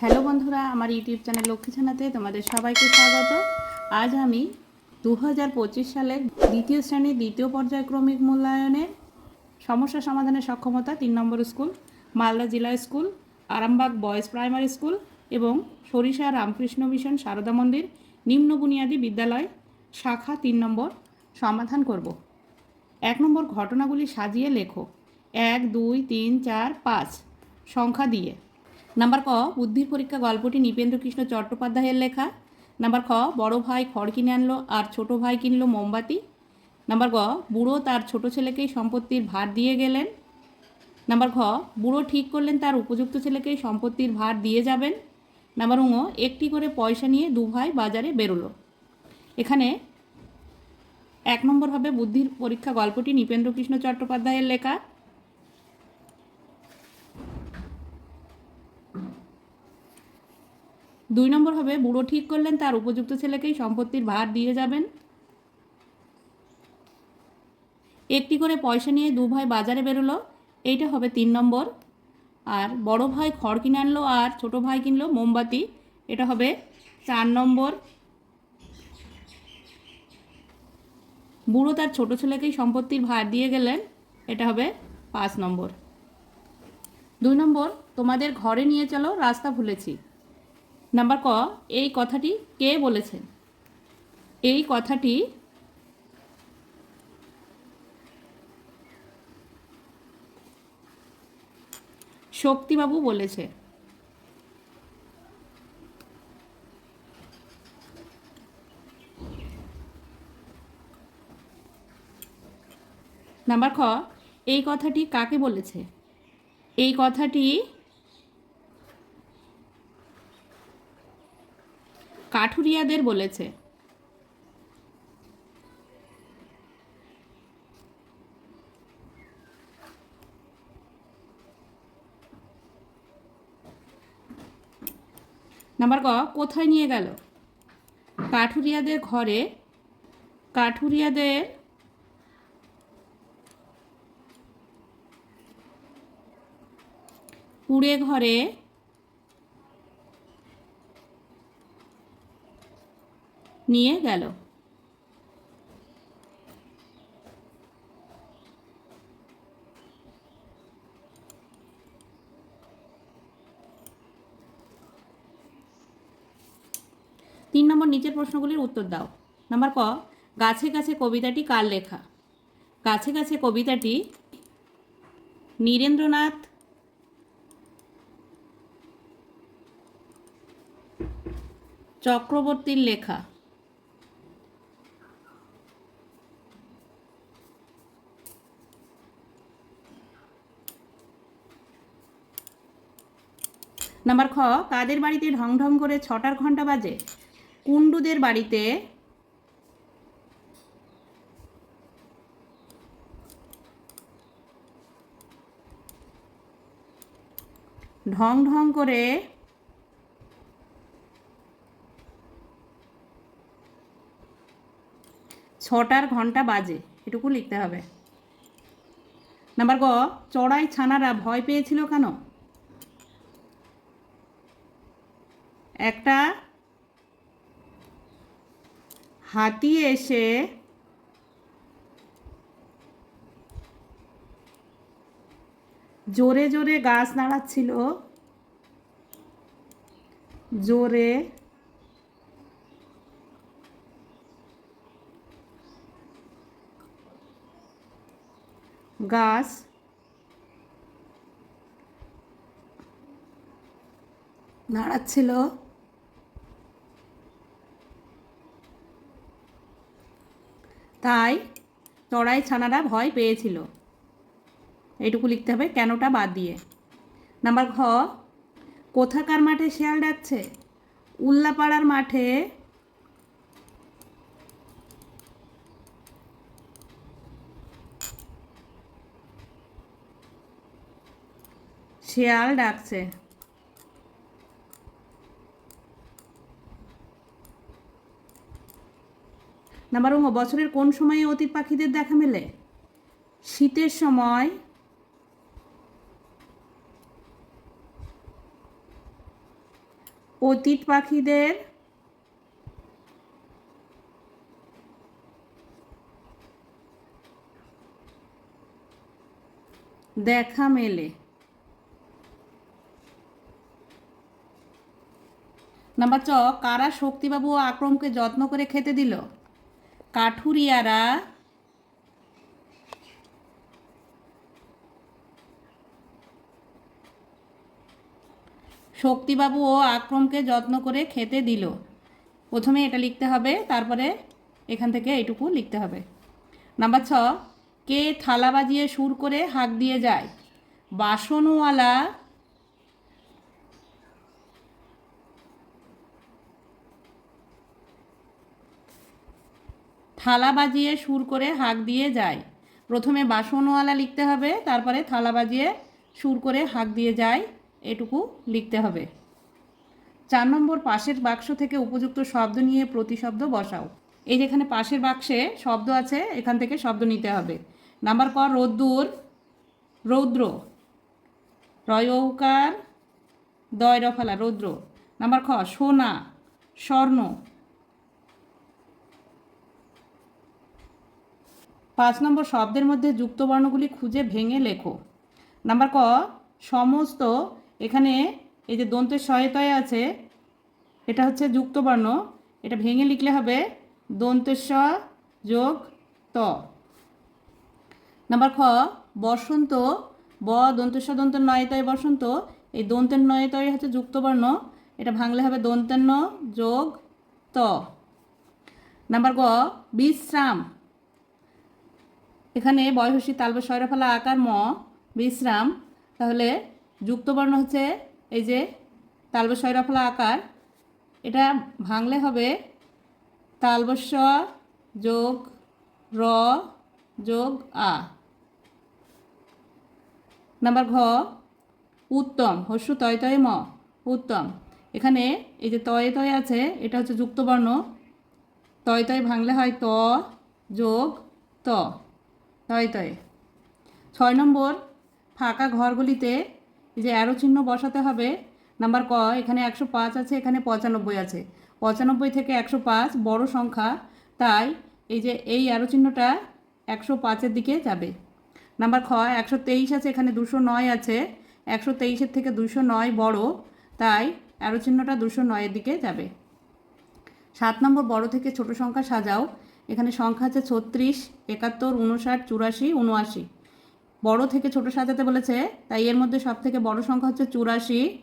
Hello বন্ধুরা, আমার YouTube channel Lakshmi ছানাতে তোমাদের সবাইকে স্বাগত। আজ আমি দু হাজার পঁচিশ সালের দ্বিতীয় শ্রেণির দ্বিতীয় পর্যায়ক্রমিক মূল্যায়নের সমস্যা সমাধানের সক্ষমতা তিন নম্বর স্কুল, মালদা জেলা school, Arambagh boys primary school এবং সরিষা রামকৃষ্ণ মিশন সারদা মন্দির নিম্ন বুনিয়াদী বিদ্যালয় শাখা তিন নম্বর সমাধান করব। এক নম্বর ঘটনাগুলি সাজিয়ে লেখো। এক, দুই, তিন, চার, পাঁচ সংখ্যা দিয়ে। নাম্বার ক, বুদ্ধির পরীক্ষা গল্পটি নৃপেন্দ্র কৃষ্ণ চট্টোপাধ্যায়ের লেখা। নাম্বার খ, বড় ভাই খড় কিনে আনলো আর ছোট ভাই কিনলো মোমবাতি। নাম্বার গ, বুড়ো তার ছোট ছেলেকেই সম্পত্তির ভার দিয়ে গেলেন। নাম্বার ঘ, বুড়ো ঠিক করলেন তার উপযুক্ত ছেলেকেই সম্পত্তির ভার দিয়ে যাবেন। নাম্বার উঙ একটি করে পয়সা নিয়ে দু ভাই বাজারে বেরোলো। এখানে এক নম্বর হবে বুদ্ধির পরীক্ষা গল্পটি নৃপেন্দ্র কৃষ্ণ চট্টোপাধ্যায়ের লেখা। দুই নম্বর হবে, বুড়ো ঠিক করলেন, তার উপযুক্ত ছেলেকেই সম্পত্তির ভার দিয়ে যাবেন। একটি করে পয়সা নিয়ে দু ভাই বাজারে বেরোলো, এইটা হবে তিন নম্বর। আর বড় ভাই খড় কিনে আনলো আর ছোট ভাই কিনলো মোমবাতি, এটা হবে চার নম্বর। বুড়ো তার ছোট ছেলেকেই সম্পত্তির ভার দিয়ে গেলেন, এটা হবে পাঁচ নম্বর। দুই নম্বর, তোমাদের ঘরে নিয়ে চলো, রাস্তা ভুলেছি। নাম্বার ক, এই কথাটি কে বলেছেন এই কথাটি শক্তিবাবু বলেছে। নাম্বার খ, এই কথাটি কাকে বলেছে? এই কথাটি কাঠুরিয়াদের বলেছে। নাম্বার ক কোথায় নিয়ে গেল? কাঠুরিয়াদের ঘরে কাঠুরিয়াদের কুড়ে ঘরে নিয়ে গেল। তিন নম্বর নিচের প্রশ্নগুলির উত্তর দাও। নাম্বার ক, গাছে গাছে কবিতাটি কার লেখা? গাছে গাছে কবিতাটি নীরেন্দ্রনাথ চক্রবর্তীর লেখা। নাম্বার খ, কাদের বাড়িতে ঢং ঢং করে ছটার ঘণ্টা বাজে? কুন্ডুদের বাড়িতে ঢং ঢং করে ছটার ঘণ্টা বাজে। এটুকু লিখতে হবে। নাম্বার গ, চড়াই ছানারা ভয় পেয়েছিল কেন? একটা হাতি এসে জোরে জোরে গাছ নাড়াচ্ছিল। জোরে গাছ নাড়াচ্ছিল। তাই চড়াই ছানারা ভয় পেয়েছিল। এইটুকু লিখতে হবে, কেনটা বাদ দিয়ে। নাম্বার ঘ, কোথাকার মাঠে শেয়াল ডাকছে? উল্লাপাড়ার মাঠে শেয়াল ডাকছে। নাম্বার ও বছরের কোন সময়ে অতীত পাখিদের দেখা মেলে? শীতের সময়, অতীত পাখিদের, দেখা মেলে। নাম্বার চ কারা শক্তিবাবু ও আক্রমকে যত্ন করে খেতে দিল? কাঠুরিয়ারা। শক্তিবাবু ও আক্রমকে যত্ন করে খেতে দিল। প্রথমে এটা লিখতে হবে, তারপরে এখান থেকে এইটুকু লিখতে হবে। নাম্বার ছ, কে থালা বাজিয়ে সুর করে হাঁক দিয়ে যায়? বাসনওয়ালা থালা বাজিয়ে সুর করে হাঁক দিয়ে যায়। প্রথমে বাসনওয়ালা লিখতে হবে, তারপরে থালা বাজিয়ে সুর করে হাঁক দিয়ে যায়, এটুকু লিখতে হবে। চার নম্বর পাশের বাক্স থেকে উপযুক্ত শব্দ নিয়ে প্রতিশব্দ বসাও। এই যেখানে পাশের বাক্সে শব্দ আছে, এখান থেকে শব্দ নিতে হবে। নাম্বার ক, রোদ্দুর, রৌদ্র, রয়ৌকার দয় রফালা রৌদ্র। নাম্বার খ, সোনা, স্বর্ণ। পাঁচ নম্বর শব্দের মধ্যে যুক্ত বর্ণগুলি খুঁজে ভেঙে লেখো। নাম্বার ক, সমস্ত, এখানে এই যে দন্তের সহায়তায় আছে, এটা হচ্ছে যুক্ত বর্ণ। এটা ভেঙে লিখলে হবে দন্তেস্ব যোগ ত। নাম্বার খ, বসন্ত, ব দন্তেস্ব দন্ত নয়তয় বসন্ত। এই দন্তের নয়তয় হচ্ছে যুক্ত বর্ণ। এটা ভাঙলে হবে দন্তান্ন যোগ ত। নাম্বার গ, বিশ্রাম। এখানে বয়সী তালব সয়রাফলা আকার ম, বিশ্রাম। তাহলে যুক্তবর্ণ হচ্ছে এই যে তালব সয়রাফলা আকার। এটা ভাঙলে হবে তালবস্য যোগ র যোগ আ। নাম্বার ঘ, উত্তম, হস্যু তয় তয় ম, উত্তম। এখানে এই যে তয়ে তয় আছে, এটা হচ্ছে যুক্তবর্ণ। তয় তয় ভাঙলে হয় ত যোগ ত। তয় তয় ছয় নম্বর, ফাঁকা ঘরগুলিতে যে অ্যারো চিহ্ন বসাতে হবে নাম্বার ক, এখানে একশো পাঁচ আছে, এখানে পঁচানব্বই আছে। পঁচানব্বই থেকে একশো পাঁচ, বড় সংখ্যা, তাই এই যে এই অ্যারো চিহ্নটা একশো পাঁচের দিকে যাবে। নাম্বার খ, একশো তেইশ আছে, এখানে দুশো নয় আছে, একশো তেইশের থেকে দুশো নয় বড়, তাই অ্যারো চিহ্নটা দুশো নয়ের দিকে যাবে। সাত নম্বর, বড় থেকে ছোট সংখ্যা সাজাও এখানে সংখ্যা আছে ছত্রিশ, একাত্তর, উনষাট, চুরাশি, উনআশি। বড় থেকে ছোট সাজাতে বলেছে, তাই এর মধ্যে সব থেকে বড় সংখ্যা হচ্ছে চুরাশি।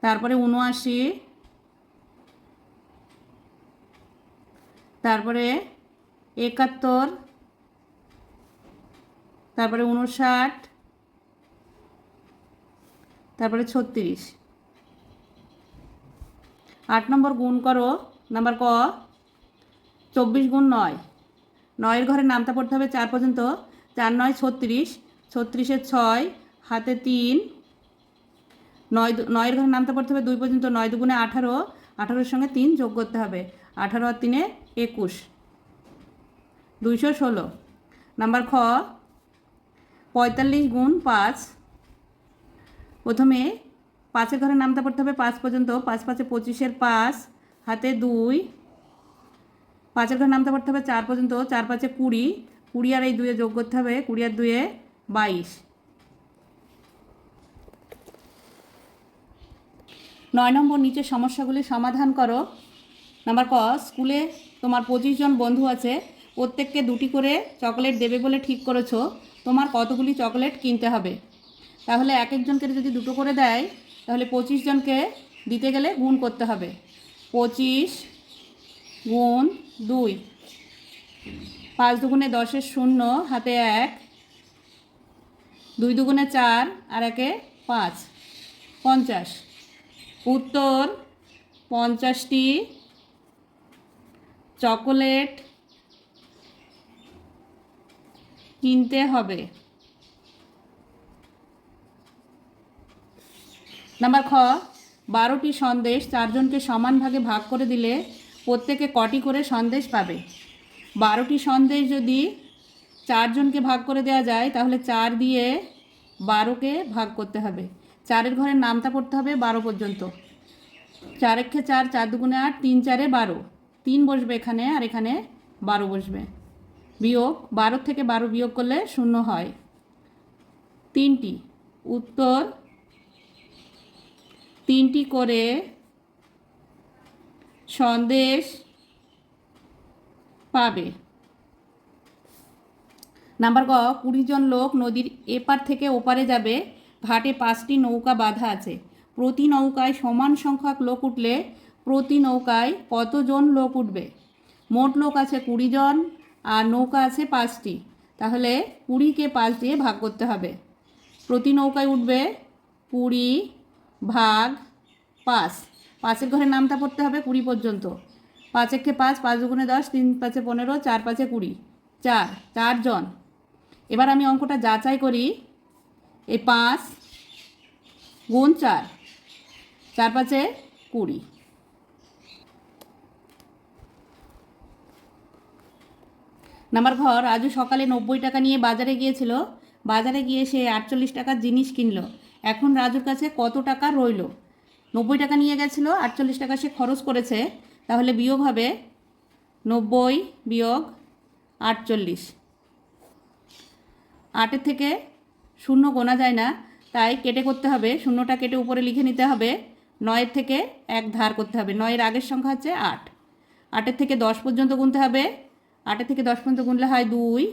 তারপরে উনআশি। তারপরে একাত্তর। তারপরে উনষাট। তারপরে ছত্রিশ। আট নম্বর গুণ করো, নাম্বার ক। চব্বিশ গুণ নয়। নয়ের ঘরে নামতা পড়তে হবে চার পর্যন্ত। চার নয় ছত্রিশ ছত্রিশের ছয়, হাতে তিন। নয় নয়ের ঘরে নামতে পড়তে হবে দুই পর্যন্ত, নয় দুগুণে আঠারো। আঠারোর সঙ্গে তিন যোগ করতে হবে। আঠারো আর তিনে একুশ। দুইশো ষোলো। নাম্বার খ, পঁয়তাল্লিশ গুণ পাঁচ। প্রথমে পাঁচের ঘরে নামতে পড়তে হবে পাঁচ পর্যন্ত। পাঁচ পাঁচে পঁচিশের পাঁচ, হাতে দুই। পাঁচের ঘরে নামতে পারতে হবে চার পর্যন্ত, চার পাঁচে কুড়ি কুড়ি আর এই দুয়ে যোগ করতে হবে, কুড়ি আর দুয়ে বাইশ। নয় নম্বর নিচে সমস্যাগুলি সমাধান করো। নাম্বার ক, স্কুলে তোমার পঁচিশ জন বন্ধু আছে, প্রত্যেককে দুটি করে চকলেট দেবে বলে ঠিক করেছ, তোমার কতগুলি চকলেট কিনতে হবে? তাহলে এক একজনকে যদি দুটো করে দেয়, তাহলে পঁচিশ জনকে দিতে গেলে গুণ করতে হবে। পঁচিশ গুণ দুই। পাঁচ দুগুণে দশের শূন্য, হাতে এক। দুই দুগুণে চার, আর একে পাঁচ। পঞ্চাশ। উত্তর, পঞ্চাশটি চকোলেট কিনতে হবে। নাম্বার খ, বারোটি সন্দেশ চারজনকে সমান ভাগে ভাগ করে দিলে প্রত্যেকে কটি করে সন্দেশ পাবে? বারোটি সন্দেশ যদি চারজনকে ভাগ করে দেওয়া যায়, তাহলে চার দিয়ে বারোকে ভাগ করতে হবে। চারের ঘরের নামটা পড়তে হবে বারো পর্যন্ত। চার একে চার চার দুগুণে আট, তিন চারে বারো। তিন বসবে এখানে আর এখানে বারো বসবে। বিয়োগ, বারো থেকে বারো বিয়োগ করলে শূন্য হয়। তিনটি। উত্তর, তিনটি করে সন্দেশ পাবে। নাম্বার গ কুড়ি জন লোক নদীর এপার থেকে ওপারে যাবে, ঘাটে পাঁচটি নৌকা বাঁধা আছে। প্রতি নৌকায় সমান সংখ্যক লোক উঠলে প্রতি নৌকায় কতজন লোক উঠবে? মোট লোক আছে কুড়ি জন আর নৌকা আছে পাঁচটি। তাহলে কুড়িকে পাঁচ দিয়ে ভাগ করতে হবে। প্রতি নৌকায় উঠবে কুড়ি ভাগ পাঁচ। পাঁচের ঘরে নামটা পড়তে হবে কুড়ি পর্যন্ত। পাঁচ একে পাঁচ পাঁচ দুগুণে দশ, তিন পাঁচে পনেরো, চার পাঁচে কুড়ি। চার চারজন এবার আমি অঙ্কটা যাচাই করি। এই পাঁচ গুণ চার চার পাঁচে কুড়ি। নাম্বার ঘর রাজু সকালে নব্বই টাকা নিয়ে বাজারে গিয়েছিল। বাজারে গিয়ে সে আটচল্লিশ টাকার জিনিস কিনলো। এখন রাজুর কাছে কত টাকা রইল? নব্বই টাকা নিয়ে গেছিল, আটচল্লিশ টাকা সে খরচ করেছে, তাহলে বিয়োগ হবে নব্বই বিয়োগ আটচল্লিশ। আটের থেকে শূন্য গোনা যায় না, তাই কেটে করতে হবে, শূন্যটা কেটে উপরে লিখে নিতে হবে, নয়ের থেকে এক ধার করতে হবে, নয়ের আগের সংখ্যা হচ্ছে আট। আটের থেকে দশ পর্যন্ত গুনতে হবে, আটের থেকে দশ পর্যন্ত গুনলে হয় দুই,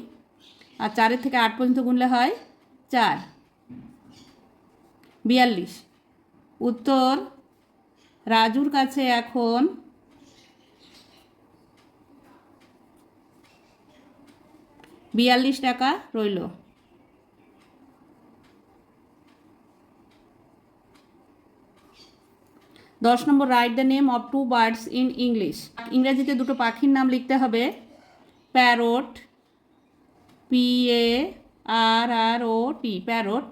আর চারের থেকে আট পর্যন্ত গুনলে হয় চার। বিয়াল্লিশ। উত্তর, রাজুর কাছে এখন বিয়াল্লিশ টাকা রইল। দশ number write the name of two birds in English ইংরেজিতে দুটো পাখির নাম লিখতে হবে। Parrot P A R R O T parrot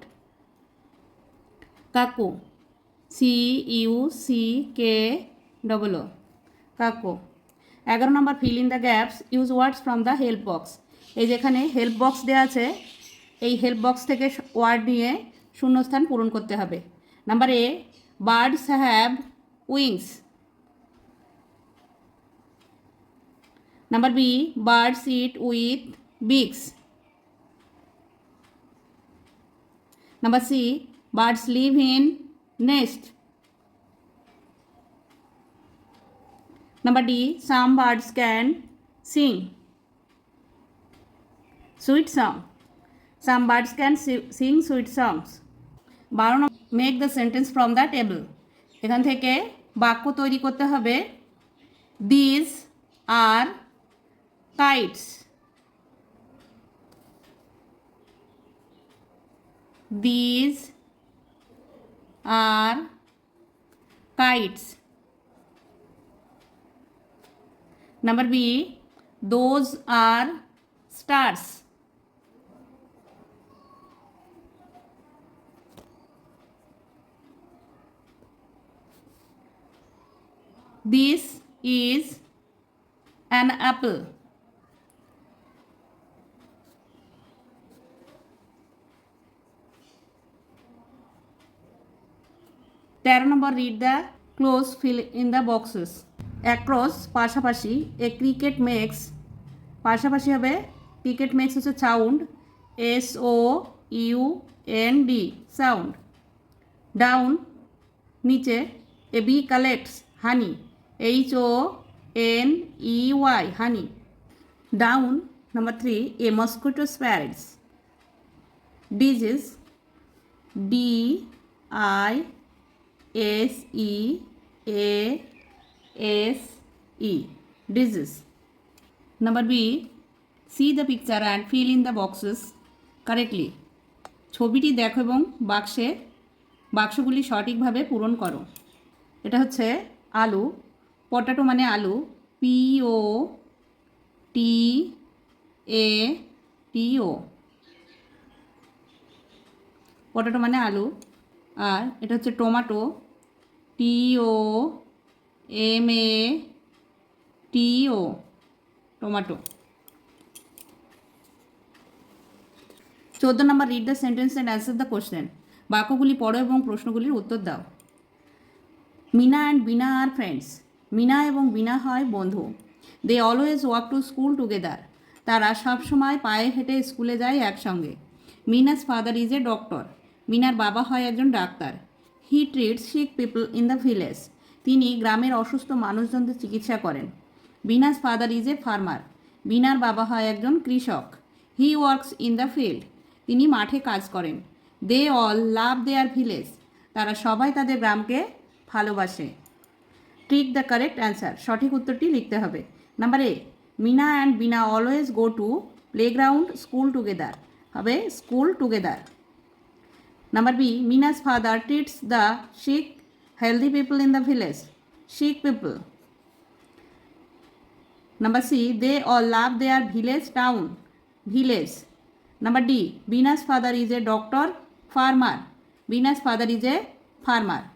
cuckoo. C U C K double O cuckoo, এগারো number fill in the gaps use words from the help box এই যেখানে help box দেওয়া আছে, এই হেল্প বক্স থেকে word নিয়ে শূন্যস্থান পূরণ করতে হবে। Number A birds have wings number B birds eat with beaks number C birds live in nest number D some birds can sing sweet song some birds can sing sweet songs বারো make the sentence from the table এখান থেকে বাক্য তৈরি করতে হবে। This are kites this are kites. Number B, those are stars. This is an apple. তেরো number read the clues fill in the boxes across পাশাপাশি a cricket makes পাশাপাশি হবে ক্রিকেট মেক্স হচ্ছে sound S O U N D sound down নিচে a bee collects honey H O N E Y honey down number three a mosquito spreads disease D I S E A S E disease number B see the picture and fill in the boxes correctly ছবিটি দেখো এবং বাক্সে বাক্সগুলি সঠিকভাবে পূরণ করো। এটা হচ্ছে আলু। পটাটো মানে আলু। পি ও টি এ টি ও পটাটো মানে আলু। আর এটা হচ্ছে tomato. T O M A T O tomato চোদ্দ number read the sentence and answer the question বাক্যগুলি পড়ো এবং প্রশ্নগুলির উত্তর দাও। Mina and Bina are friends Mina এবং বিনা হয় বন্ধু। They always walk to school together তারা সবসময় পায়ে হেঁটে স্কুলে যায় একসঙ্গে। Mina's father is a doctor মিনার বাবা হয় একজন doctor. He treats sick people in the village তিনি গ্রামের অসুস্থ মানুষজনদের চিকিৎসা করেন। Bina's father is a farmer. বিনার বাবা হয় একজন কৃষক। He works in the field তিনি মাঠে কাজ করেন। They all love their village তারা সবাই তাদের গ্রামকে ভালোবাসে। ট্রিক দ্য কারেক্ট অ্যান্সার সঠিক উত্তরটি লিখতে হবে। Number A Mina and Bina always go to playground school together হবে school together Number B. Mina's father treats the sick, healthy people in the village. Sick people. Number C. They all love their village town. Village. Number D. Minas father is a doctor, farmer. Minas father is a farmer.